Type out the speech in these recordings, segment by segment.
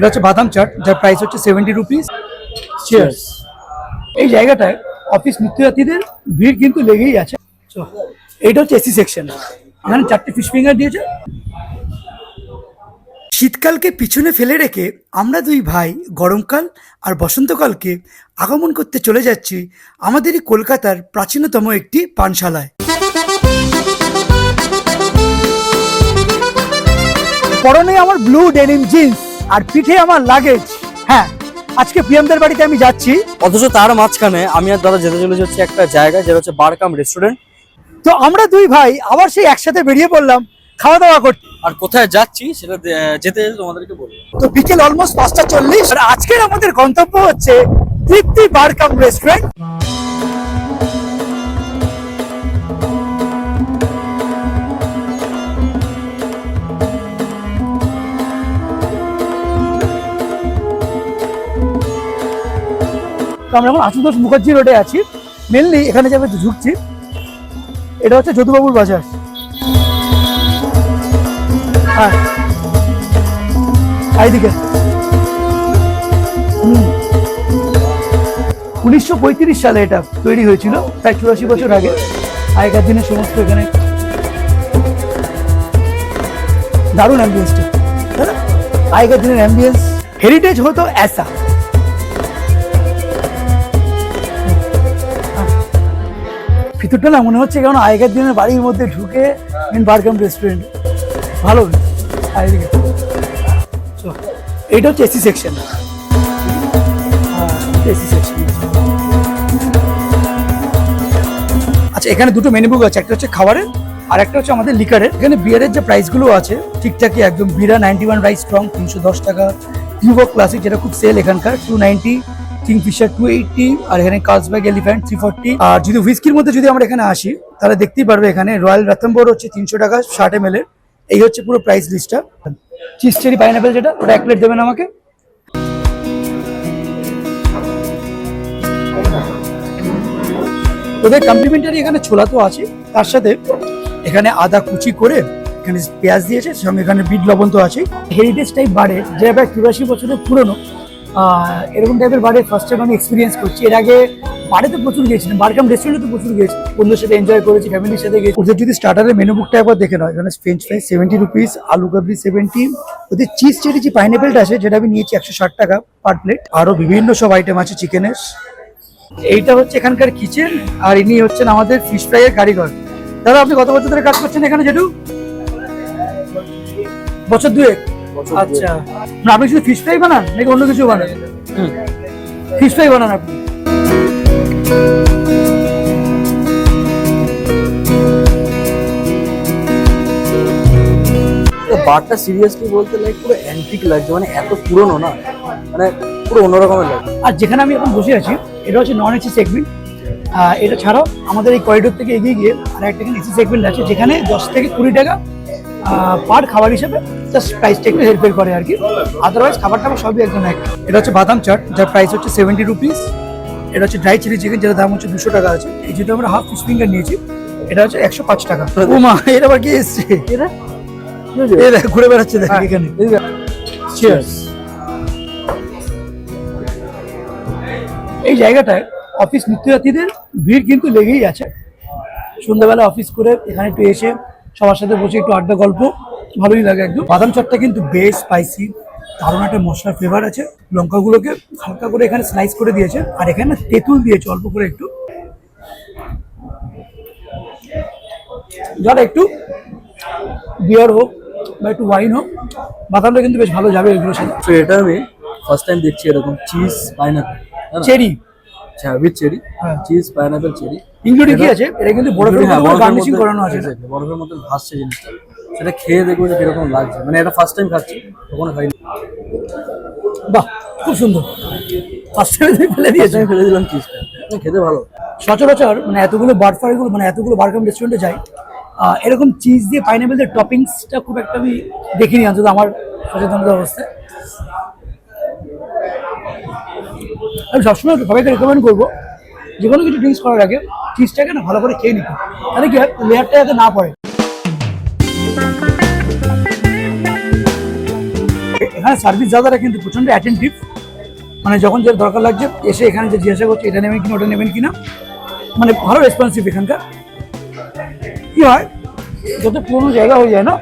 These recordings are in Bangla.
এটা হচ্ছে বাদাম চাট যার প্রাইস হচ্ছে সেভেন্টি রুপিস চিয়ার্স এই জায়গাটায় অফিস নিত্যযাত্রীদের ভিড় কিন্তু লেগেই আছে। এইটা হচ্ছে এসি সেকশন এখানে চারটে ফিশ ফিঙ্গার দিয়েছে। শীতকালকে পিছনে ফেলে রেখে আমরা দুই ভাই গরমকাল আর বসন্তকালকে আগমন করতে চলে যাচ্ছি আমাদেরই কলকাতার প্রাচীনতম একটি পানশালায়। পরনে আমার ব্লু ডেনিম জিন্স আর পিঠে আমার লাগেজ হ্যাঁ আজকে প্রিয়ামদের বাড়িতে আমি যাচ্ছি। অথচ তার মাঝখানে আমি আর দাদা যেতে চলেছি হচ্ছে একটা জায়গা যেটা হচ্ছে বারকাম রেস্টুরেন্ট তো আমরা দুই ভাই আবার সেই একসাথে বেরিয়ে পড়লাম খাওয়া দাওয়া করতে। আর কোথায় যাচ্ছি সেটা যেতে যেতে তোমাদেরকে বলব। তো বিকেল অলমোস্ট পাঁচটা চল্লিশ। আর আজকের আমাদের গন্তব্য হচ্ছে তৃপ্তি বারকাম রেস্টুরেন্ট তো আমরা এখন আশুতোষ মুখার্জি রোডে আছি। মেনলি এখানে যাবে ঝুঁকছি এটা হচ্ছে যদুবাবুর বাজার। হ্যাঁ। এইদিকে। উনিশশো পঁয়ত্রিশ সালে এটা তৈরি হয়েছিল, প্রায় চুরাশি বছর আগে। আগেকার দিনের সমস্ত এখানে দারুণ অ্যাম্বিয়েন্সটা তাই না? আগেকার দিনের অ্যাম্বিয়েন্স হেরিটেজ হতো অ্যাসা ভিতরটা না মনে হচ্ছে কারণ আগেকার দিনের বাড়ির মধ্যে ঢুকে মেন বারকাম রেস্টুরেন্ট ভালো। So, এইটা হচ্ছে এসি সেকশন এসি সেকশন আচ্ছা এখানে দুটো মেনু বুক আছে একটা হচ্ছে খাবারের আর একটা হচ্ছে আমাদের লিকারের এখানে বিয়ারের যে প্রাইসগুলো আছে ঠিকঠাকই একদম Bira ninety one rice strong তিনশো দশ টাকা। কিউবো ক্লাসিক যেটা খুব সেল এখানকার two ninety Kingfisher two eighty আর এখানে কার্লসবার্গ এলিফ্যান্ট থ্রি ফোরটি আর যদি হুইস্কির মধ্যে যদি আমরা এখানে আসি, তাহলে দেখতেই পারবে এখানে রয়্যাল রতনবোর হচ্ছে তিনশো টাকা ষাট এম এই হচ্ছে পুরো প্রাইস লিস্টটা চিজ চেরি পাইনাপেল যেটা, ওটা এক প্লেট দেবেন আমাকে। ওদের কমপ্লিমেন্টারি এখানে ছোলা তো আছে। তার সাথে এখানে আদা কুচি করে এখানে পেঁয়াজ দিয়েছে, সঙ্গে এখানে বিট লবণ তো আছে হেরিটেজ টাইপ বাড়ে যে প্রায় চুরাশি বছরের পুরনো এরকম টাইপের বাড়ে ফার্স্ট টাইম আমি এক্সপিরিয়েন্স করছি। এর আগে বাড়ে তো প্রচুর গিয়েছিলাম বারকাম রেস্টুরেন্টে তো প্রচুর গিয়েছি বন্ধুদের সাথে এনজয় করেছি ফ্যামিলির সাথে গেছি ওদের যদি স্টার্টারের মেনু বুকটা একবার দেখে নাও, এখানে ফ্রেঞ্চ ফ্রাই সেভেন্টি রুপিস আলু কাবলি সেভেন্টি ওদের চিজ চেরি যে পাইনাপেলটা আছে, যেটা আমি নিয়েছি একশো ষাট টাকা পার প্লেট আরও বিভিন্ন সব আইটেম আছে চিকেনের এইটা হচ্ছে এখানকার কিচেন আর ইনি হচ্ছেন আমাদের ফিশ ফ্রাইয়ের কারিগর। দাদা, আপনি কত বছর ধরে কাজ করছেন এখানে, জেঠু? বছর দুয়েক। আচ্ছা। আপনি শুধু ফিশ ফ্রাই বানান নাকি অন্য কিছু বানান? ফিশ ফ্রাই বানান আপনি? বারটা সিরিয়াসলি বলতে লাইক পুরো অ্যান্টিক লাগছে মানে এত পুরনো না। মানে পুরো অন্যরকমের লাগছে। আর যেখানে আমি এখন বসে আছি এটা হচ্ছে নন এসি সেগমেন্ট এটা ছাড়াও আমাদের এই করিডোর থেকে এগিয়ে গিয়ে আর একটা এসি সেগমেন্ট আছে যেখানে দশ থেকে কুড়ি টাকা পার খাবার হিসেবে জাস্ট প্রাইসটা একটু হেল্পেল করে আর কি আদারওয়াইজ খাবার টাবার সবই একদম এক। এটা হচ্ছে বাদাম চাট যার প্রাইস হচ্ছে সেভেন্টি রুপিস এটা হচ্ছে ড্রাই চিলি চিকেন যেটার দাম হচ্ছে দুশো টাকা আছে। এই যেটা আমরা হাফ ফিশ ফিঙ্গার নিয়েছি। এটা হচ্ছে একশো পাঁচ টাকা। ও মা এটা আবার কি এসছে? ঘুরে বেড়াচ্ছে দেখ এখানে। Cheers. এই জায়গাটায় অফিস নিত্যযাত্রীদের ভিড় কিন্তু লেগেই আছে। সন্ধ্যাবেলা অফিস করে এখানে একটু এসে সবার সাথে বসে একটু আড্ডা গল্প। ভালোই লাগে একদম। বাদাম চটটা কিন্তু বেশ স্পাইসি দারুণ একটা মশলার ফ্লেভার আছে। লঙ্কাগুলোকে হালকা করে এখানে স্লাইস করে দিয়েছে আর এখানে তেঁতুল দিয়েছে অল্প করে একটু। যারা একটু বিয়ার হোক বা একটু ওয়াইন হোক বাদামটা কিন্তু বেশ ভালো যাবে এগুলোর সাথে। তো এটা আমি ফার্স্ট টাইম দেখছি এরকম চিজ পাইনাপেল চেরি আচ্ছা উইথ চেরি হ্যাঁ। চিজ পাইনাপেল চেরি ইনক্লুডিং কি আছে? এটা কিন্তু বরফের হ্যাঁ, বরফের গার্নিশিং করানো আছে বরফের মধ্যে ভাসছে জিনিসটা। সেটা খেয়ে দেখব যে কীরকম লাগছে। মানে এটা ফার্স্ট টাইম খাচ্ছি কখনো খাইনি। বাহ খুব সুন্দর। ফার্স্ট টাইম ফেলে দিয়েছে। টাইম ফেলে দিলাম চিজটা খেতে ভালো। সচরাচর মানে এতগুলো বার্ফারগুলো মানে এতগুলো বার্কাম রেস্টুরেন্টে যাই এরকম চিজ দিয়ে পাইনাপেলের টপিংসটা খুব একটা আমি দেখিনি অন্তত আমার সচেতনতা অবস্থায়। আমি সবসময় সবাইকে রেকমেন্ড করব যে কোনো কিছু ড্রিঙ্কস করার আগে চিজটাকে না ভালো করে খেয়ে নিতে। তাহলে কি হয়? লেয়ারটা যাতে না পড়ে। এখানে সার্ভিস দাদারা কিন্তু প্রচণ্ড অ্যাটেন্টিভ মানে যখন যে দরকার লাগছে, এসে এখানে যে জিজ্ঞাসা করছে, এটা নেবেন কিনা, ওটা নেবেন কিনা মানে ভালো রেসপন্সিভ এখানকার। কি হয়, যত পুরোনো জায়গা হয়ে যায় না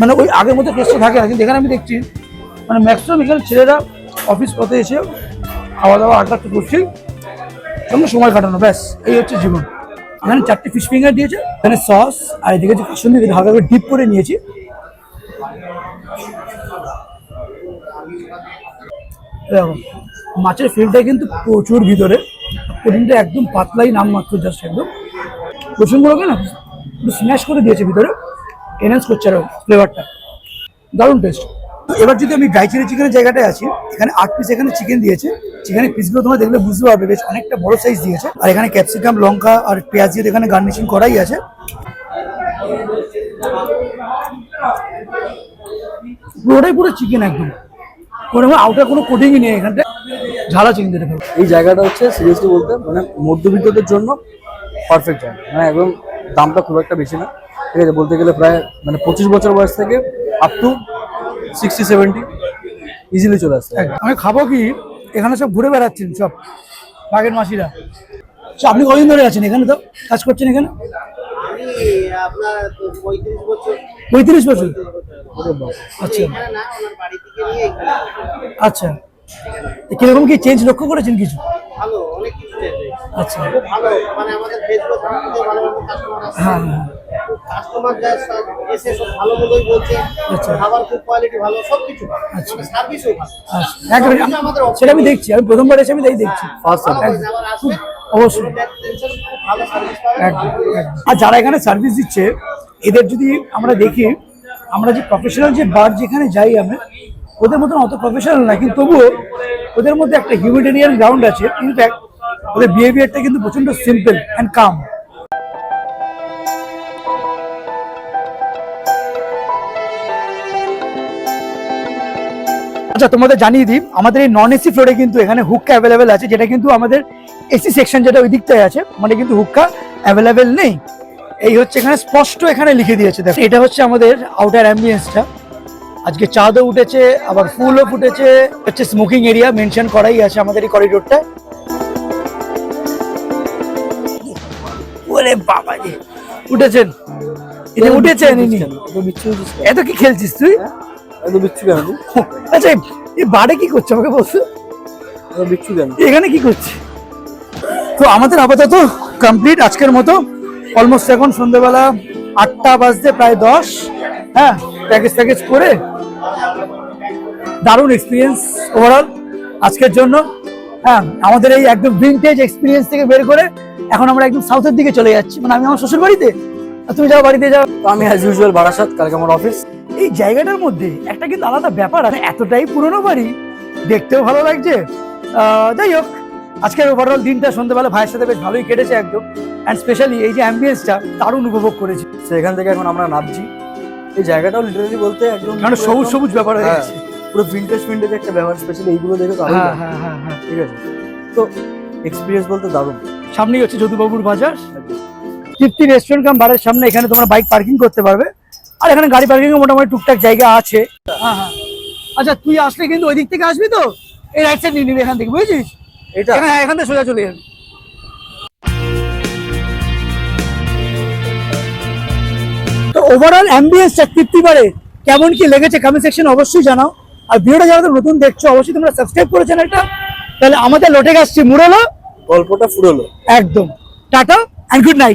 মানে ওই আগের মতো টেস্টটা থাকে না, কিন্তু এখানে আমি দেখছি মানে ম্যাক্সিমাম এখানে ছেলেরা অফিস পথে এসে খাওয়া দাওয়া আড্ডা একটু করছে সঙ্গে সময় কাটানো, ব্যাস, এই হচ্ছে জীবন। এখানে চারটে ফিশ ফিঙ্গার দিয়েছে, এখানে সস আর এদিকে যে কাসুন্দি দিয়ে হালকা করে ডিপ করে নিয়েছি। মাছের ফিলটা কিন্তু প্রচুর ভিতরে। প্রোটিনটা একদম পাতলাই নাম নামমাত্র জাস্ট একদম। রসুনগুলোকে না স্ম্যাশ করে দিয়েছে ভিতরে। এনহান্স করছে আরও ফ্লেভারটা দারুণ টেস্ট এবার যদি আমি গাই চিলি চিকেনের জায়গাটায় আছি, এখানে আট পিস এখানে চিকেন দিয়েছে। চিকেনের পিসগুলো তোমরা দেখলে বুঝতে পারবে, বেশ অনেকটা বড় সাইজ দিয়েছে। আর এখানে ক্যাপসিকাম লঙ্কা আর পেঁয়াজ দিয়ে এখানে গার্নিশিং করাই আছে। পুরোটাই পুরো চিকেন একদম। কোনো আউটার কোনো কোটিংই নেই এখানটা। ঝালা পারবে এই জায়গাটা হচ্ছে সিরিয়াসলি বলতে মানে মধ্যবিত্তদের জন্য পারফেক্ট জায়গা। মানে একদম দামটা খুব একটা বেশি না। ঠিক আছে বলতে গেলে প্রায় মানে পঁচিশ বছর বয়স থেকে up to sixty seventy easily চলে পারে। আমি খাব কি? এখানে সব ঘুরে বেড়াচ্ছেন সব বাঘের মাসিরা। আচ্ছা, আপনি কদিন ধরে আছেন এখানে তো? কাজ করছেন এখানে? আমি আপনার পঁয়ত্রিশ বছর। পঁয়ত্রিশ বছর? আচ্ছা। আচ্ছা। কীরকম কি চেঞ্জ লক্ষ্য করেছেন কিছু? আচ্ছা। খুব ভালো আমাদের ফেসবুক ভালো ভালো কাস্টমার আসছে। হ্যাঁ হ্যাঁ। কাস্টমার এসে সব ভালো বলেই বলছে। খাবার খুব কোয়ালিটি ভালো সব কিছু। সার্ভিসও ভালো। আমি- সেটা আমি দেখছি আমি প্রথমবার এসে আমি তাই দেখছি। আবার আসবেন অবশ্যই। আর যারা এখানে সার্ভিস দিচ্ছে এদের যদি আমরা দেখি, আমরা যে প্রফেশনাল যে বার যেখানে যাই আমরা, ওদের মতন অত প্রফেশনাল না, কিন্তু তবুও ওদের মধ্যে একটা হিউম্যানিটেরিয়ান গ্রাউন্ড আছে। ইনফ্যাক্ট ওদের বিহেভিয়ারটা কিন্তু প্রচণ্ড সিম্পল অ্যান্ড কাম আচ্ছা তোমাদের জানিয়ে দিই, আমাদের এই নন এসি ফ্লোরে কিন্তু এখানে হুক্কা অ্যাভেলেবেল আছে, যেটা কিন্তু আমাদের এসি সেকশন যেটা ওই দিকটায় আছে মানে কিন্তু হুক্কা অ্যাভেলেবেল নেই। এই হচ্ছে এখানে স্পষ্ট এখানে লিখে দিয়েছে দেখো। এটা হচ্ছে আমাদের আউটার অ্যাম্বিয়েন্সটা আজকে চাঁদও উঠেছে আবার ফুলও ফুটেছে। হচ্ছে স্মোকিং এরিয়া মেনশন করাই আছে আমাদের এই করিডোরটা ওরে বাবা রে উঠেছেন? এটা উঠেছেন ইনি? এত কি খেলছিস তুই? এত বিচ্ছু কেন? আচ্ছা এই বাড়ে কি করছে আমাকে বলছো এত বিচ্ছু কেন? এখানে কি করছে? তো আমাদের আপাতত কমপ্লিট আজকের মতো। অলমোস্ট এখন সন্ধ্যেবেলা আটটা বাজতে প্রায় দশ। হ্যাঁ প্যাকেজ প্যাকেজ করে দারুণ এক্সপিরিয়েন্স ওভারঅল আজকের জন্য। হ্যাঁ আমাদের এই একদম ভিনটেজ এক্সপিরিয়েন্স থেকে বের করে এখন আমরা একদম সাউথের দিকে চলে যাচ্ছি। মানে আমি আমার শ্বশুর বাড়িতে তুমি যাও বাড়িতে যাও। তো আমি অ্যাজ ইউজুয়াল বারাসাত কালকে আমার অফিস এই জায়গাটার মধ্যে একটা কিন্তু আলাদা ব্যাপার আছে এতটাই পুরনো বাড়ি দেখতেও ভালো লাগছে। যাই হোক আজকের ওভারঅল দিনটা সন্ধ্যেবেলা ভাইয়ের সাথে বেশ ভালোই কেটেছে একদম। অ্যান্ড স্পেশালি এই যে অ্যাম্বিয়েন্সটা দারুণ উপভোগ করেছি। তো এখান থেকে এখন আমরা নামছি। এই জায়গাটাও লিটারালি বলতে একদম কারণ সবুজ সবুজ ব্যাপার হয়ে হ্যাঁ, গেছে। পুরো ভিন্টেজ ভিন্টেজ একটা ব্যাপার স্পেশালি এইগুলো দেখে তো হ্যাঁ হ্যাঁ হ্যাঁ হ্যাঁ। ঠিক আছে? তো এক্সপিরিয়েন্স বলতে দারুণ। সামনেই হচ্ছে যদুবাবুর বাজার। তৃপ্তি রেস্টুরেন্ট কাম বারের সামনে এখানে তোমরা বাইক পার্কিং করতে পারবে। আর এখানে গাড়ি পার্কিং মোটামুটি টুকটাক জায়গা আছে। হ্যাঁ হ্যাঁ। আচ্ছা তুই আসলে কিন্তু ওই দিক থেকে আসবি তো? এই রাইট সাইড নিয়ে নিবি এখান থেকে বুঝেছিস? এটা? হ্যাঁ, এখান থেকে সোজা চলে যাবে। ওভারঅল অ্যাম্বিয়েন্সটা তৃপ্তিবারে কেমন কি লেগেছে কমেন্ট সেকশন অবশ্যই জানাও। আর ভিডিওটা যারা তো নতুন দেখছ অবশ্যই তোমরা সাবস্ক্রাইব করে চ্যানেলটা তাহলে আমাদের লটে গাছটি মুড়লো? গল্পটা ফুরলো। একদম। Tata and good night